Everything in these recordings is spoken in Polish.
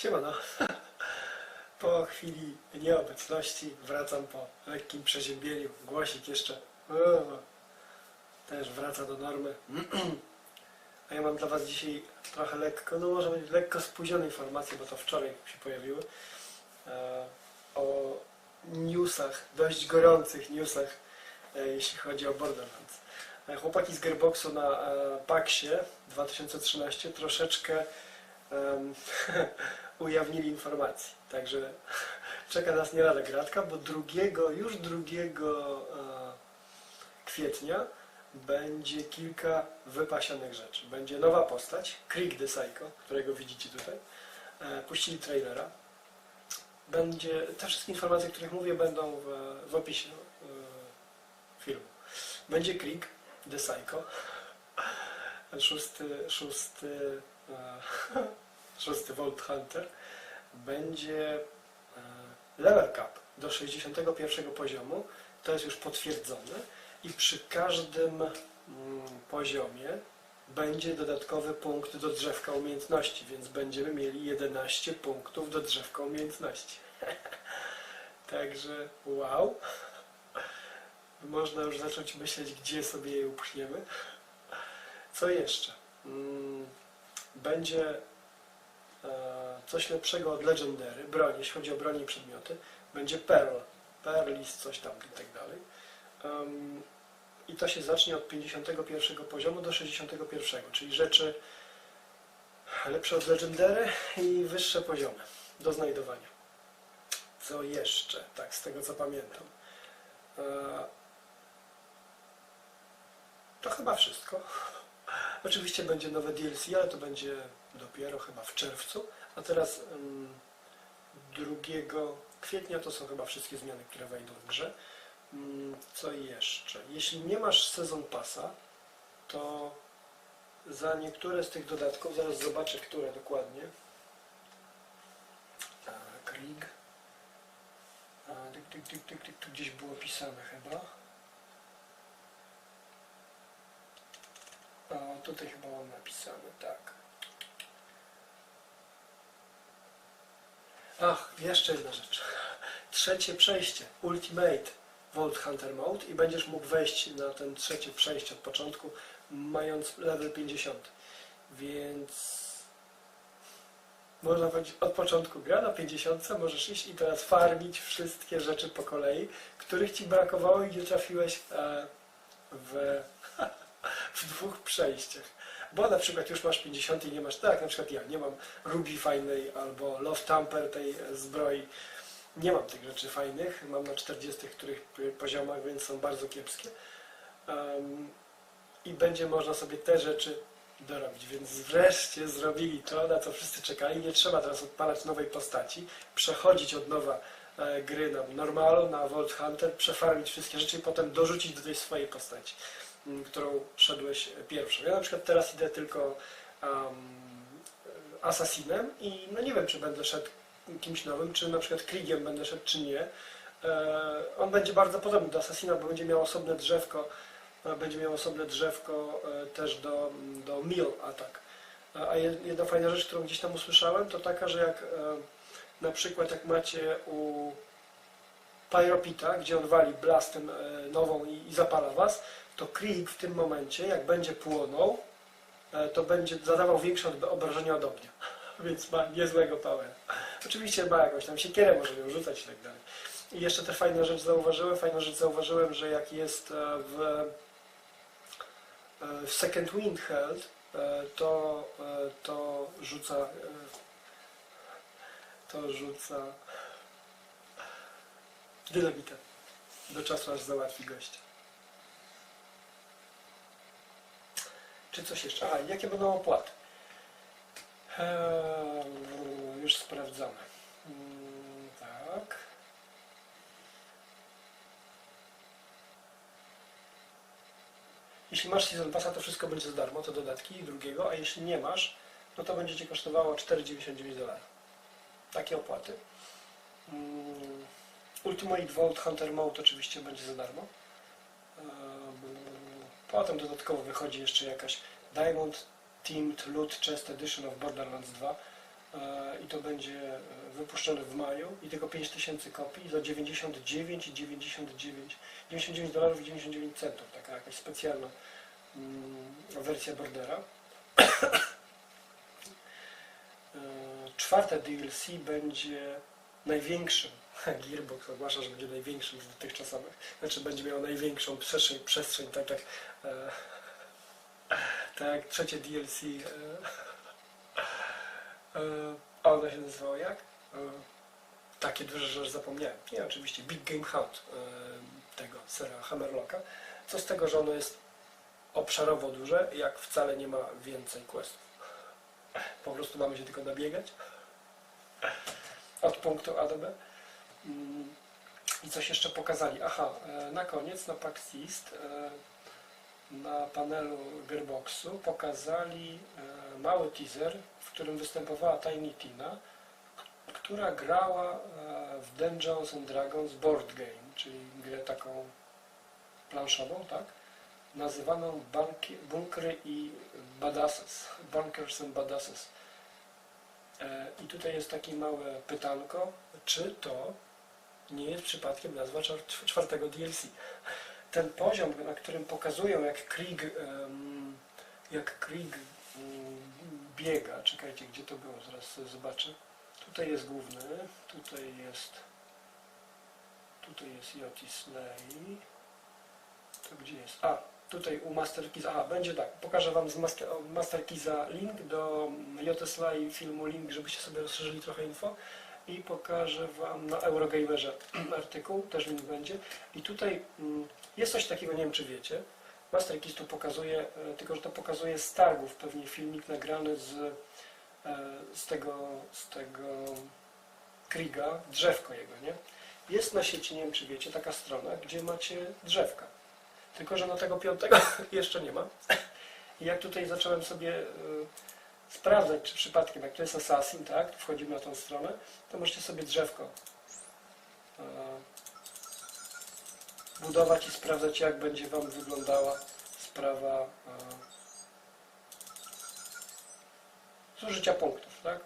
Siemano. Po chwili nieobecności wracam po lekkim przeziębieniu. Głosik jeszcze też wraca do normy. A ja mam dla Was dzisiaj trochę lekko, no może być lekko spóźnione informacje, bo to wczoraj się pojawiły, e, o newsach, dość gorących newsach, e, jeśli chodzi o Borderlands. E, Chłopaki z Gearboxu na PAXie 2013 troszeczkę em, ujawnili informacji. Także czeka nas nie lada gratka, bo drugiego, już 2 e, kwietnia będzie kilka wypasionych rzeczy. Będzie nowa postać, Krieg the Psycho, którego widzicie tutaj. E, Puścili trailera. Będzie, te wszystkie informacje, o których mówię, będą w, w opisie e, filmu. Będzie Krieg the Psycho. Szósty, szósty, e, szósty Vault Hunter. Będzie e, level cap do 61 poziomu. To jest już potwierdzone. I przy każdym mm, poziomie będzie dodatkowy punkt do drzewka umiejętności, więc będziemy mieli 11 punktów do drzewka umiejętności. Także wow. Można już zacząć myśleć, gdzie sobie je upchniemy. Co jeszcze? Będzie e, coś lepszego od Legendary, broń, jeśli chodzi o broń i przedmioty. Będzie Pearl, Perlis, coś tam i tak dalej. I to się zacznie od 51 poziomu do 61, czyli rzeczy lepsze od Legendary i wyższe poziomy do znajdowania. Co jeszcze? Tak, z tego co pamiętam. E, To chyba wszystko. Oczywiście będzie nowe DLC, ale to będzie dopiero chyba w czerwcu. A teraz em, 2 kwietnia to są chyba wszystkie zmiany, które wejdą w grze. Mm, Co jeszcze? Jeśli nie masz sezon pasa, to za niektóre z tych dodatków, zaraz zobaczę, które dokładnie. Krieg. Tu gdzieś było pisane chyba. Tutaj chyba mam napisane, tak. Ach, jeszcze jedna rzecz. Trzecie przejście, Ultimate Vault Hunter Mode i będziesz mógł wejść na ten trzecie przejście od początku, mając level 50. Więc można powiedzieć, od początku gra na 50 możesz iść i teraz farmić wszystkie rzeczy po kolei, których ci brakowało i nie trafiłeś e, w, w dwóch przejściach. Bo na przykład już masz 50 i nie masz, tak, na przykład ja nie mam Ruby fajnej albo Love Tamper tej zbroi. Nie mam tych rzeczy fajnych, mam na 40 których poziomach, więc są bardzo kiepskie. Em, I będzie można sobie te rzeczy dorobić, więc wreszcie zrobili to, na co wszyscy czekali. Nie trzeba teraz odpalać nowej postaci, przechodzić od nowa e, gry na normalu, na Vault Hunter, przefarmić wszystkie rzeczy i potem dorzucić do tej swojej postaci, którą szedłeś pierwszą. Ja na przykład teraz idę tylko um, Assassinem i no nie wiem, czy będę szedł kimś nowym, czy na przykład Kriegiem będę szedł, czy nie. E, on będzie bardzo podobny do Assassina, bo będzie miał osobne drzewko, e, będzie miał osobne drzewko e, też do, do Mill Attack. A jed- jedna fajna rzecz, którą gdzieś tam usłyszałem, to taka, że jak na przykład jak macie u Pyropita, gdzie on wali blastem e, nową i, zapala was, to Krieg w tym momencie, jak będzie płonął, e, to będzie zadawał większe obrażenia od ognia. Więc ma niezłego power. Oczywiście ma jakąś tam siekierę, może ją rzucać i tak dalej. I jeszcze też fajna rzecz zauważyłem, fajna rzecz zauważyłem, że jak jest e, w, w Second Wind held, to, to rzuca to rzuca dynamitem do czasu aż załatwi gościa. Czy coś jeszcze? A, jakie będą opłaty? Eee, już sprawdzamy. Mm, tak. Jeśli masz Season Passa, to wszystko będzie za darmo, to dodatki i drugiego, a jeśli nie masz, no to będzie Cię kosztowało 4,99 dolarów. Takie opłaty. Mm, Ultimate Vault Hunter Mode oczywiście będzie za darmo. Eee, Potem dodatkowo wychodzi jeszcze jakaś Diamond Teamed Loot Chest Edition of Borderlands 2 e, i to będzie e, wypuszczone w maju i tylko 5000 kopii za 99 i 99 99 dolarów i 99 centów, taka jakaś specjalna mm, wersja Bordera. E, Czwarte DLC będzie największym. Gearbox ogłasza, że będzie największym z dotychczasowych. Znaczy będzie miał największą przestrzeń, przestrzeń tak jak e, tak trzecie DLC. E, e, a ono się nazywało jak? E, takie duże, że zapomniałem. Nie, oczywiście Big Game Hunt e, tego sera Hammerlocka. Co z tego, że ono jest obszarowo duże, jak wcale nie ma więcej questów. Po prostu mamy się tylko nabiegać od punktu A do B. I coś jeszcze pokazali. Aha, e, na koniec na PAX East e, na panelu Gearboxu pokazali e, mały teaser, w którym występowała Tiny Tina, która grała w Dungeons and Dragons board game, czyli grę taką planszową, tak? Nazywaną Bunkry i Badasses. Bunkers and Badasses. I tutaj jest takie małe pytanko, czy to nie jest przypadkiem nazwa czwar- czwartego DLC. Ten poziom, na którym pokazują jak Krieg, jak Krieg em, biega, czekajcie, gdzie to było, zaraz zobaczę. Tutaj jest główny, tutaj jest tutaj jest Yoti Slay. To gdzie jest? A, tutaj u Master Keys, aha, będzie tak, pokażę Wam z Master, o, Master Keysa link do Yoti Slay filmu link, żebyście sobie rozszerzyli trochę info i pokażę Wam na Eurogamerze artykuł, też link będzie. I tutaj mm, jest coś takiego, nie wiem czy wiecie, Master Keys tu pokazuje, e, tylko że to pokazuje z targów, pewnie filmik nagrany z, e, z tego, z tego Kriga, drzewko jego, nie? Jest na sieci, nie wiem czy wiecie, taka strona, gdzie macie drzewka. Tylko, że na tego piątego jeszcze nie ma. I jak tutaj zacząłem sobie e, sprawdzać, czy przypadkiem, jak to jest Assassin, tak, wchodzimy na tą stronę, to możecie sobie drzewko e, budować i sprawdzać, jak będzie Wam wyglądała sprawa e, zużycia punktów, tak?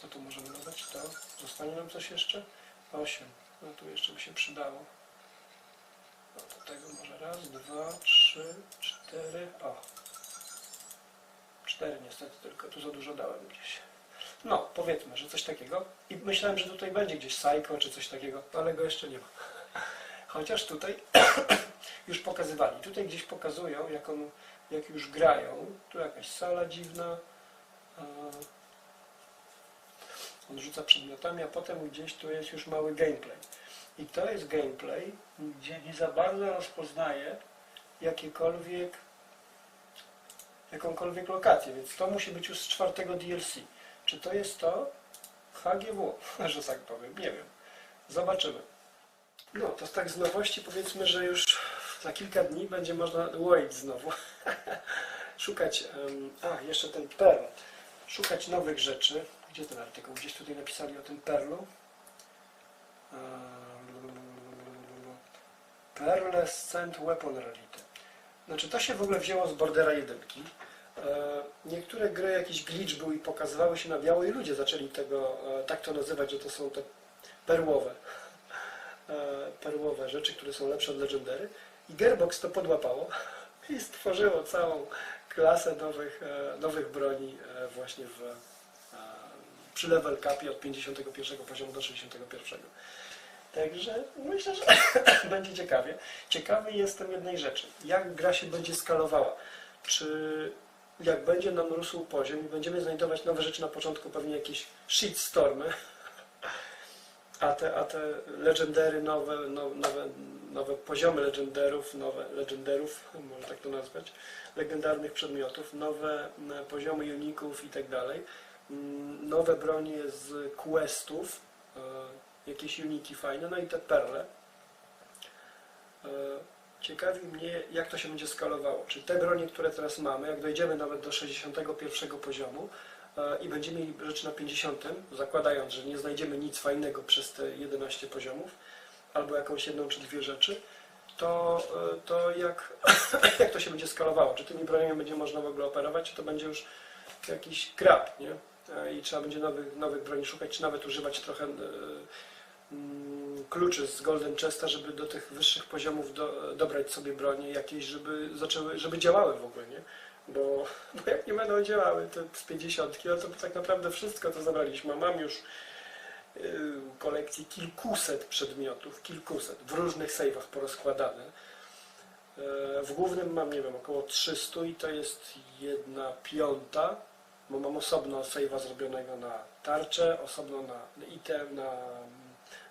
Co tu możemy dodać? To zostanie nam coś jeszcze? 8. No tu jeszcze by się przydało. Tego może raz, dwa, trzy, cztery. O. Cztery niestety tylko, tu za dużo dałem gdzieś. No, powiedzmy, że coś takiego. I myślałem, że tutaj będzie gdzieś Psycho czy coś takiego, ale go jeszcze nie ma. Chociaż tutaj już pokazywali. Tutaj gdzieś pokazują, jak, on, jak już grają. Tu jakaś sala dziwna. On rzuca przedmiotami, a potem gdzieś tu jest już mały gameplay. I to jest gameplay, gdzie nie za bardzo rozpoznaje jakiekolwiek jakąkolwiek lokację, więc to musi być już z czwartego DLC. Czy to jest to? HGW, że tak powiem, nie wiem. Zobaczymy. No, to tak z nowości powiedzmy, że już za kilka dni będzie można łoić znowu. Szukać, em, a jeszcze ten perl. Szukać nowych rzeczy. Gdzie ten artykuł? Gdzieś tutaj napisali o tym perlu. Pearlescent Weapon Rarity. Znaczy to się w ogóle wzięło z Bordera 1. E, Niektóre gry jakiś glitch był i pokazywały się na biało i ludzie zaczęli tego e, tak to nazywać, że to są te perłowe e, perłowe rzeczy, które są lepsze od Legendary. I Gearbox to podłapało i stworzyło całą klasę nowych, nowych broni właśnie w, przy level capie od 51 poziomu do 61. Także myślę, że będzie ciekawie. Ciekawy jestem jednej rzeczy. Jak gra się będzie skalowała? Czy jak będzie nam rósł poziom i będziemy znajdować nowe rzeczy na początku, pewnie jakieś shitstormy, a te, a te legendary, nowe, no, nowe, nowe poziomy legendarów, nowe legendarów, można tak to nazwać, legendarnych przedmiotów, nowe poziomy uników i tak dalej, nowe bronie z questów, e, jakieś uniki fajne, no i te perle. E, Ciekawi mnie, jak to się będzie skalowało. Czy te bronie, które teraz mamy, jak dojdziemy nawet do 61 poziomu e, i będziemy mieli rzeczy na 50, zakładając, że nie znajdziemy nic fajnego przez te 11 poziomów, albo jakąś jedną czy dwie rzeczy, to, e, to jak, jak to się będzie skalowało. Czy tymi broniami będzie można w ogóle operować, czy to będzie już jakiś grab, nie? I trzeba będzie nowych, nowych broni szukać, czy nawet używać trochę kluczy z Golden Chesta, żeby do tych wyższych poziomów do, dobrać sobie bronie jakieś, żeby zaczęły, żeby działały w ogóle, nie? Bo, bo jak nie będą działały te z 50, no to tak naprawdę wszystko to zabraliśmy. Mam już y, kolekcji kilkuset przedmiotów, kilkuset, w różnych sejwach porozkładane. E, W głównym mam, nie wiem, około 300 i to jest jedna piąta, bo mam osobno sejwa zrobionego na tarczę, osobno na item, na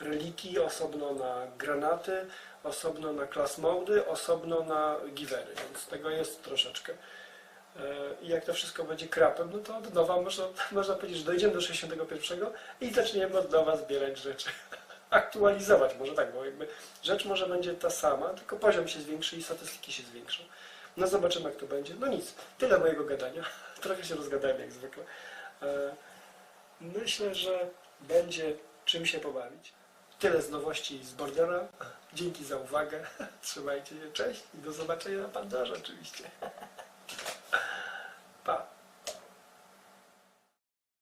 reliki, osobno na granaty, osobno na class mody, osobno na givery, więc tego jest troszeczkę. E, I jak to wszystko będzie krapem, no to od nowa można, można powiedzieć, że dojdziemy do 61 i zaczniemy od nowa zbierać rzeczy. Aktualizować może tak, bo jakby rzecz może będzie ta sama, tylko poziom się zwiększy i statystyki się zwiększą. No zobaczymy jak to będzie. No nic, tyle mojego gadania. Trochę się rozgadałem jak zwykle. E, Myślę, że będzie czym się pobawić. Tyle z nowości z Bordera. Dzięki za uwagę. Trzymajcie się, cześć i do zobaczenia na Pandorze oczywiście.